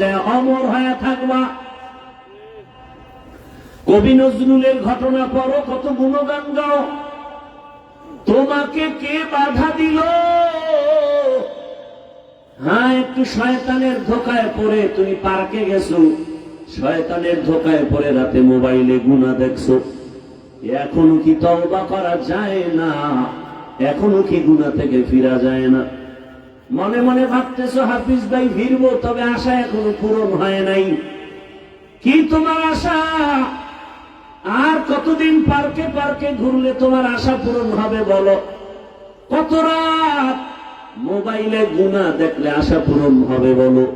যায়, অমর হয়ে থাকবা। কবি নজরুলের ঘটনা কত গুণগান গাও। তোমাকে কে বাধা দিল? হ্যাঁ একটু শয়তানের ধোকায় পড়ে, তুমি পার্কে গেছো। শয়তানের ধোকায় পড়ে রাতে মোবাইলে গুণা দেখছ। এখনও কি তওবা করা যায় না? এখনও কি গুণা থেকে ফিরা যায় না? মনে মনে ভাবতেছো, হাফিজ ভাই, ফিরবো, তবে আশা এখনও পূরণ হয় নাই। কি তোমার আশা? আর কতদিন পার্কে পার্কে ঘুরলে তোমার আশা পূরণ হবে বলো? কত রাত? মোবাইলে গুণা দেখলে আশা পূরণ হবে বলো।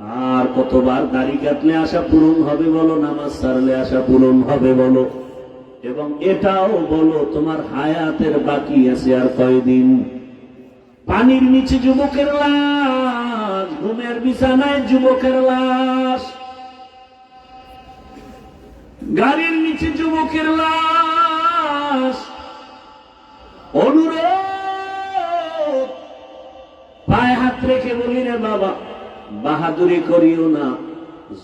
আর কতবার দাড়ি কাটলে আশা পূরণ হবে বলো? নামাজ সারলে আশা পূরণ হবে বলো? এবং এটাও বলো, তোমার হায়াতের বাকি আছে আর কয়দিন? পানির নিচে যুবকের লাশ, ঘুমের বিছানায় যুবকের লাশ। গাড়ির নিচে যুবকের লাশ। অনুরোধ, পায়ে হাত রেখে বলি রে বাবা, বাহাদুরি করিও না।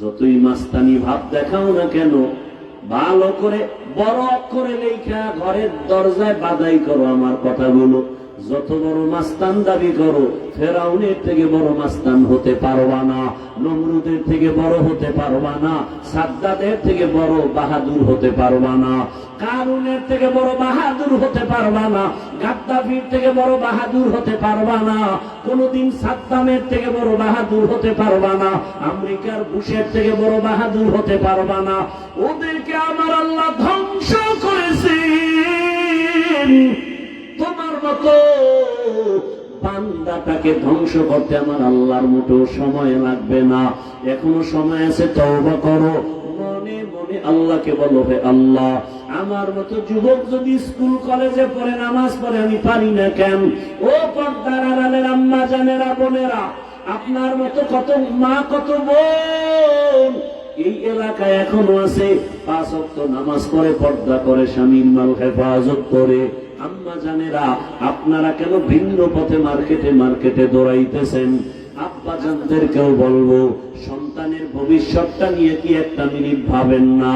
যতই মাস্তানি ভাব দেখাও না কেন, ভালো করে বড় অক্ষরে লেখা ঘরের দরজায় বাদাই করো আমার কথাগুলো। যত বড় মাস্তান দাবি করো, ফেরাউনের থেকে বড় মাস্তান হতে পারবা না, নমরুদের থেকে বড় হতে পারবা না, সাদ্দাদের থেকে বড় বাহাদুর হতে পারবা না, কারুনের থেকে বড় বাহাদুর হতে পারবা না, গাদ্দাফির থেকে বড় বাহাদুর হতে পারবা না, কোনদিন সাদ্দামের থেকে বড় বাহাদুর হতে পারবা না, আমেরিকার বুশের থেকে বড় বাহাদুর হতে পারবা না, ওদেরকে আমার আল্লাহ ধ্বংস করেছেন। মতো বান্দাটাকে ধ্বংস করতে আমার আল্লাহর মতো সময় লাগবে না। এখনও সময় আছে, তওবা করো। মনে মনে আল্লাহকে বলো, হে আল্লাহ, আমার মতো যুবক যদি স্কুল, কলেজে পড়ে, নামাজ পড়ে, আমি পারি না কেন? ও পর্দার আড়ালের আম্মা, জানেরা, বোনেরা, আপনার মতো কত মা, কত বোন এই এলাকায় এখনও আছে। পাঁচ অক্ট নামাজ পড়ে, পর্দা করে, স্বামীর মাল হেফাজত করে। আম্মা জানেরা, আপনারা কেন ভিন্ন পথে মার্কেটে মার্কেটে দৌড়াইতেছেন? আব্বা জানদেরকেও বলব, সন্তানের ভবিষ্যৎটা নিয়ে কি একটা মিনিট ভাবেন না।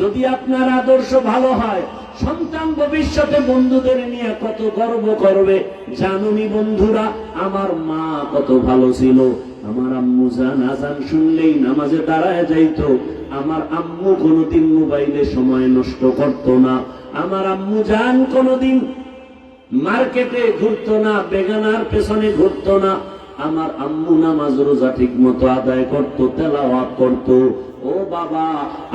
যদি আপনার আদর্শ ভালো হয়, সন্তান ভবিষ্যতে বন্ধুদের নিয়ে কত গর্ব করবে? জানুনি বন্ধুরা, আমার মা কত ভালো ছিল। আমার আম্মু জান, আজান শুনলেই নামাজে দাঁড়ায় যাইতো। আমার আম্মু কোনোদিন মোবাইলে সময় নষ্ট করতো না। আমার আম্মু জান কোনোদিন মার্কেটে ঘুরতো না, বেগানার পেছনে ঘুরতো না। আমার আম্মু নামাজ রোজা ঠিক মতো আদায় করতো, তেলাওয়াত করতো। ও বাবা,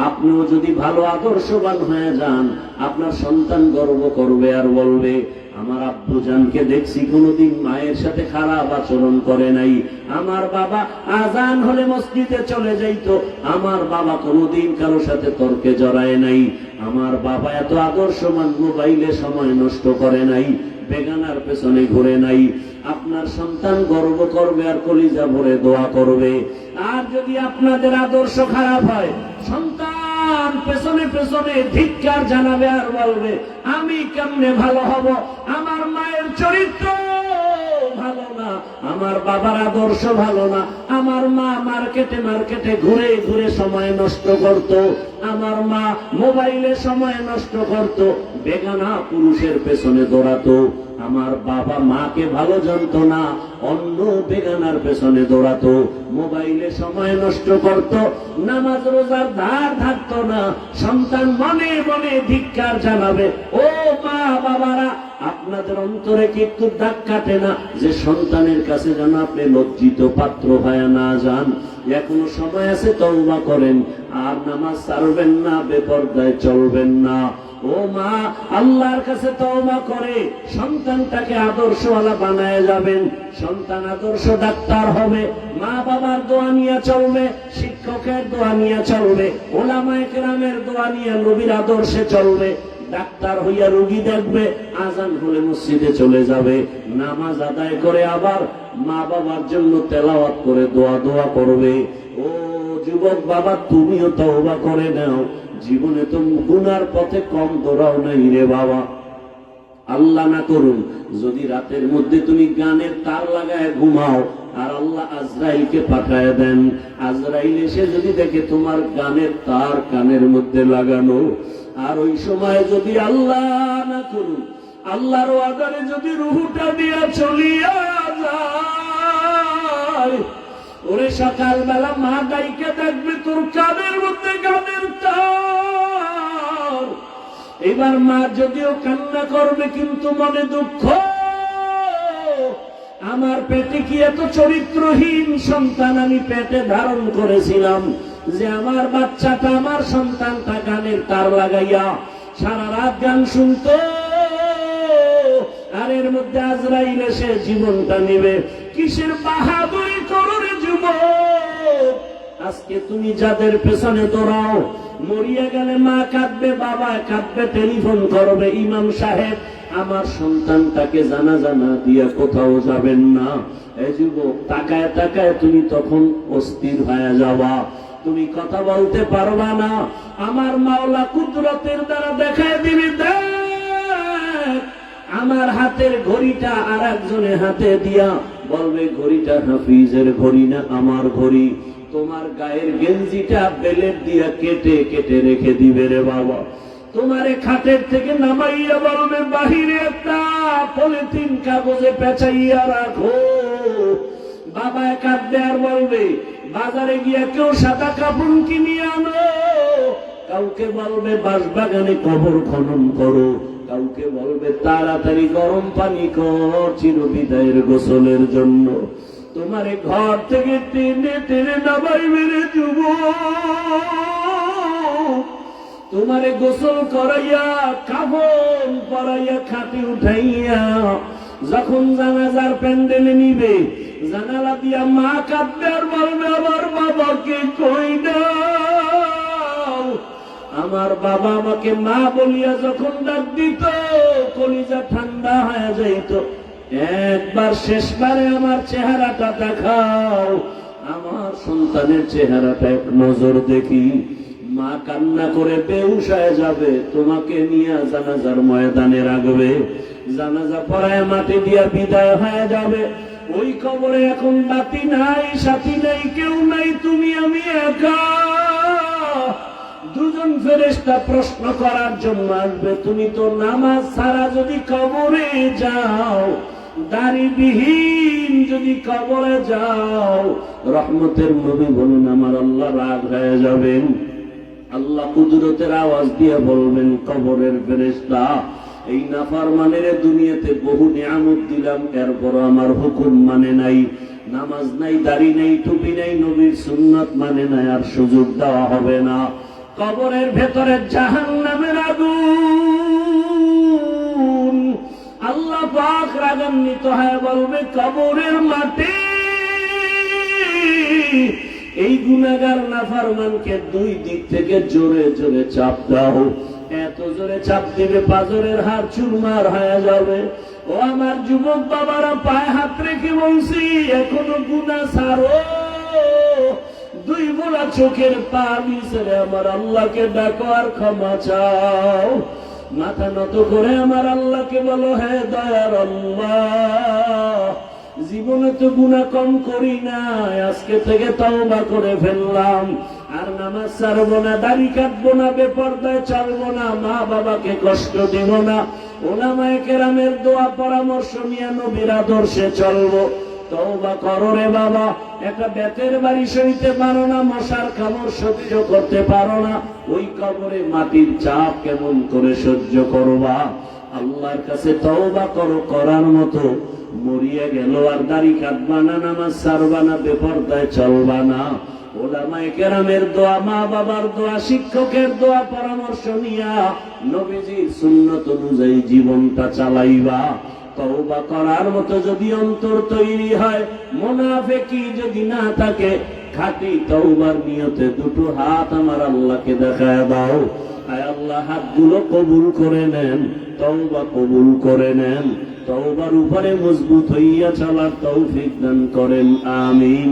আপনিও যদি ভালো আদর্শবান হয়ে যান, আপনার সন্তান গর্ব করবে আর বলবে আমার আব্বু জানকে দেখছি কোনোদিন মায়ের সাথে খারাপ আচরণ করে নাই। আমার বাবা আজান হলে মসজিদে চলে যাইতো। আমার বাবা কোনোদিন কারও সাথে তর্কে জড়ায় নাই। আমার বাবা এত আদর্শমান, মোবাইলে সময় নষ্ট করে নাই, বেগানার পেছনে ঘুরে নাই। আপনার সন্তান গর্ব করবে আর কলিজা ভরে দোয়া করবে। আর যদি আপনাদের আদর্শ খারাপ হয়, সন্তান পেছনে পেছনে ধিক্কার জানাবে আর বলবে আমি কেমনে ভালো হব? আমার মায়ের চরিত্র আমার বাবার আদর্শ ভালো না। আমার মা মার্কেটে মার্কেটে ঘুরে ঘুরে সময় নষ্ট করত। আমার মা মোবাইলে সময় নষ্ট করত। বেগানা পুরুষের পেছনে দৌড়াতো। আমার বাবা মাকে ভালো জানতো না। অন্য বেগানার পেছনে দৌড়াতো। মোবাইলে সময় নষ্ট করত। নামাজ রোজার ধার থাকতো না। সন্তান মনে মনে ধিক্কার জানাবে, ও মা বাবারা আপনাদের অন্তরে কি একটু দাগ কাটে না যে সন্তানের কাছে যেন আপনি লজ্জিত পাত্র হয়ে না যান। এখনও সময় আছে, তওবা করেন। আর নামাজ ছাড়বেন না, বেপর্দায় চলবেন না। ও মা, আল্লাহর কাছে তওবা করে, সন্তানটাকে আদর্শওয়ালা বানায় যাবেন। সন্তান আদর্শ ডাক্তার হবে মা বাবার দোয়া নিয়ে চলবে, শিক্ষকের দোয়া নিয়ে চলবে, ওলামায়ে কেরামের দোয়া নিয়ে নবীর আদর্শে চলবে। ডাক্তার হইয়া রুগী দেখবে, আজান হলে মসজিদে চলে যাবে। নামাজ আদায় করে আবার মা বাবার জন্য তেলাওয়াত করে দোয়া দোয়া করবে। ও যুবক বাবা, তুমিও তওবা করে নাও। জীবনে তো গুনার পথে কম দৌড়াও নাই রে বাবা। আল্লাহ না করুন, যদি রাতের মধ্যে তুমি গানের তার লাগায় ঘুমাও, আর আল্লাহ আজরাইলকে পাঠায় দেন। আজরাইল এসে যদি দেখে তোমার গানের তার কানের মধ্যে লাগানো আর ওই সময় যদি আল্লাহ না করুন আল্লাহর আদারে যদি রুহুটা দিয়া চলিয়া যায়, ওরে সকালবেলা মা গাইকে দেখবে তোর কানের মধ্যে তার। এবার মা যদিও কান্না করবে, কিন্তু মনে দুঃখ, আমার পেটে কি এত চরিত্রহীন সন্তান আমি পেটে ধারণ করেছিলাম? যে আমার বাচ্চাটা, আমার সন্তানটা গানের তার লাগাইয়া সারা রাত গান শুনতো। আর এর মধ্যে আজরাইল এসে জীবনটা নেবে। কিসের বাহাদুরি করো রে যুবক? আজকে তুমি যাদের পেছনে দৌড়াও, মরিয়া গেলে মা কাঁদবে, বাবা কাঁদবে, টেলিফোন করবে, ইমাম সাহেব, আমার সন্তানটাকে জানা জানা দিয়ে কোথাও যাবেন না। এই যুবক, তাকায় তাকায় তুমি তখন অস্থির হয়ে যাওয়া তুমি কথা বলতে পারবা না। আমার মাওলা কুদরতের দ্বারা দেখায় দিবি আমার হাতের ঘড়িটা আর একজনের হাতে দিয়া বলবে, ঘড়িটা হাফিজের ঘড়ি না আমার ঘড়ি। তোমার গায়ের গেঞ্জিটা বেলের দিয়া কেটে কেটে রেখে দিবে রে বাবা। তোমারে খাটের থেকে নামাইয়া বলবে, বাহিরে একটা পলিথিন কাগজে পেঁচাইয়া রাখো। বাবা কাঁদবে আর বলবে, বাজারে গিয়া কেউ সাদা কাপড় কিনিয়ে আনো। কাউকে বলবে, বাঁশবাগানে কবর খনন করো। কাউকে বলবে, তাড়াতাড়ি গরম পানি কর চির বিদায়ের গোসলের জন্য। তোমারে ঘর থেকে টেনে টেনে নামাই মেরে যুব তোমারে গোসল করাইয়া কাবন পরাইয়া, খাটে উঠাইয়া, যখন জানাজার প্যান্ডেলে নিবে জানালা দিয়া মা কাঁদবে আর বলবে, আমার বাবাকে কই দাও? আমার বাবা আমাকে মা বলিয়া যখন ডাক দিত, কলিজা ঠান্ডা হয়ে যাইত। একবার শেষবারে আমার চেহারাটা দেখাও। আমার সন্তানের চেহারাটা এক নজর দেখি। মা কান্না করে বেউস হয়ে যাবে। তোমাকে নিয়ে জানাজার ময়দানে রাখবে। জানাজা পড়ায় মাটি দিয়া বিদায় হয়ে যাবে। ওই কবরে এখন বাতি নাই, সাথী নাই, কেউ নাই, তুমি, আমি একা। দুজন ফেরেস্তা প্রশ্ন করার জন্য আসবে, তুমি তো নামাজ ছাড়া যদি কবরে যাও, দাড়িবিহীন যদি কবরে যাও, রহমতের নবী বলুন, আমার আল্লাহ রাগ হয়ে যাবেন। আল্লাহ কুদরতের আওয়াজ দিয়ে বলবেন, কবরের ফেরেস্তা এই নাফার মানের দুনিয়াতে বহু নিয়ামত দিলাম এরপর আমার হুকুম মানে নাই, নামাজ নাই, দাড়ি নাই, টুপি নাই, নবীর সুন্নত মানে নাই, আর সুযোগ দেওয়া হবে না। কবরের ভেতরে জাহান নামের আগুন। আল্লাহ পাক রাগান্বিত হয়ে বলবে, কবরের মাটি। এই গুনাগার নাফারমানকে দুই দিক থেকে জোরে জোরে চাপ দাও। এত জোরে চাপ দিবে, পাজরের হাত চুরমার হয়ে যাবে। ও আমার যুবক বাবারা, পায়ে হাত রেখে বলছি, এখনও গুনা সারো দুই বোলা চোখের পানি ছেড়ে আমার আল্লাহকে ডাকো আর ক্ষমা চাও। মাথা নত করে আমার আল্লাহকে বলো হ্যাঁ দয়ার আল্লাহ, জীবনে তো গুণা কম করি না আজকে থেকে তওবা করে ফেললাম। আর নামাজ ছাড়বো না, দাড়ি কাটবো না, বেপর্দায় চলবো না, মা বাবাকে কষ্ট দেব না। ওলামায় কেরামের দোয়া, পরামর্শ নিয়ে নবীর আদর্শে চলবো। তওবা করো রে বাবা, একটা বেতের বাড়ি সইতে পারো না, মশার সহ্য করতে পারো না। ওই কবরে মাটির চাপ কেমন করে সহ্য করবা? আল্লাহর কাছে তওবা করো, করার মতো। মরিয়া গেল আর দাড়ি কাটবা না, নামাজ সারবা না, বেপর্দায় চলবা না। ওলামায়ে কেরামের দোয়া, মা বাবার দোয়া, শিক্ষকের দোয়া, পরামর্শ নিয়া সুন্নত অনুযায়ী জীবনটা চালাইবা। তওবা করার মতো যদি অন্তর তৈরি হয় যদি না থাকে, খাটি তওবার নিয়তে দুটো হাত আমার আল্লাহকে দেখায় দাও। আয় আল্লাহ, হাতগুলো কবুল করে নেন, তওবা কবুল করে নেন। তওবার উপরে মজবুত হইয়া চলার তৌফিক দান করেন, আমিন।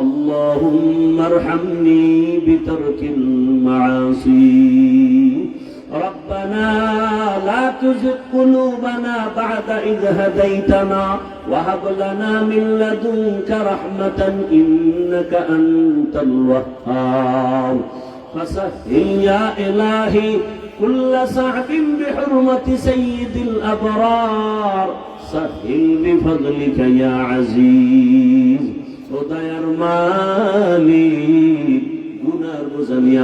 اللهم ارحمني بترك المعاصي. ربنا لا تزغ قلوبنا بعد إذ هديتنا وهب لنا من لدنك رحمة إنك أنت الوهاب. فسهل يا إلهي كل صعب بحرمة سيد الأبرار. سهل بفضلك يا عزيز.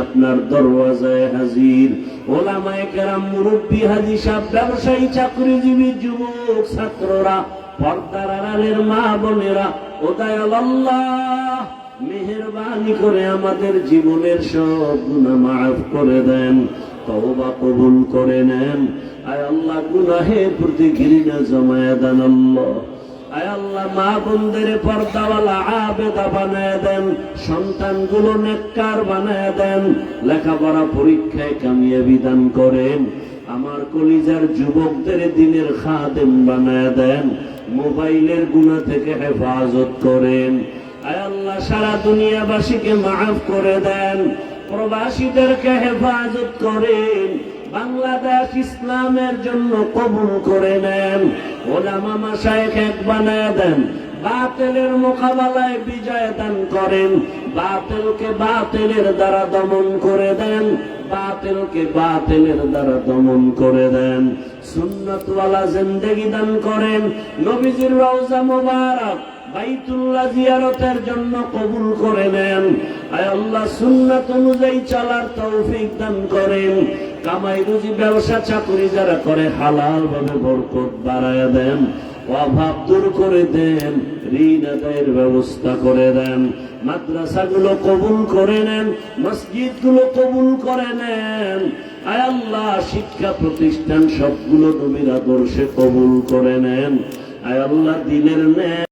আপনার দরওয়াজায় হাজির। ওলামায় কেরাম, মুরব্বী, হাজি ব্যবসায়ী, চাকরিজীবী, যুবক, ছাত্ররা, পর্দার আড়ালের মা বোনেরা ওদায়াল মেহরবানি করে আমাদের জীবনের সব গুণা মাফ করে দেন তবা কবুল করে নেন। আয় আল্লাহ, গুনাহের প্রতি ঘৃণা জমায়া দেন আল্লাহ। আমার কলিজার যুবকদের দিনের খাদেম বানায় দেন, মোবাইলের গুণা থেকে হেফাজত করেন। আয় আল্লাহ, সারা দুনিয়াবাসীকে মাফ করে দেন, প্রবাসীদেরকে হেফাজত করেন, বাংলাদেশ ইসলামের জন্য কবুল করে নেন। ওলামা মাসায়েখ এক বানায় দেন। বাতেলের মোকাবেলায় বিজয় দান করেন। বাতেলকে বাতেলের দ্বারা দমন করে দেন। বাতেলকে বাতেলের দ্বারা দমন করে দেন। সুন্নতওয়ালা জিন্দেগি দান করেন। নবীজির রওজা মোবারক। বাইতুল্লাহ জিয়ারতের জন্য কবুল করে আয় আল্লাহ, সুন্নাত অনুযায়ী চলার তৌফিক দান করেন। কামাই রুজি ব্যবসা চাকরি যারা করে হালাল ভাবে বরকত বাড়ায় দেন। অভাব দূর করে দেন, ঋণ আদায়ের ব্যবস্থা করে দেন। মাদ্রাসাগুলো কবুল করে নেন মসজিদগুলো কবুল করে নেন। আয় আল্লাহ, শিক্ষা প্রতিষ্ঠান সবগুলো নবীর আদর্শে কবুল করে নেন। আয় আল্লাহ, দিলের নেন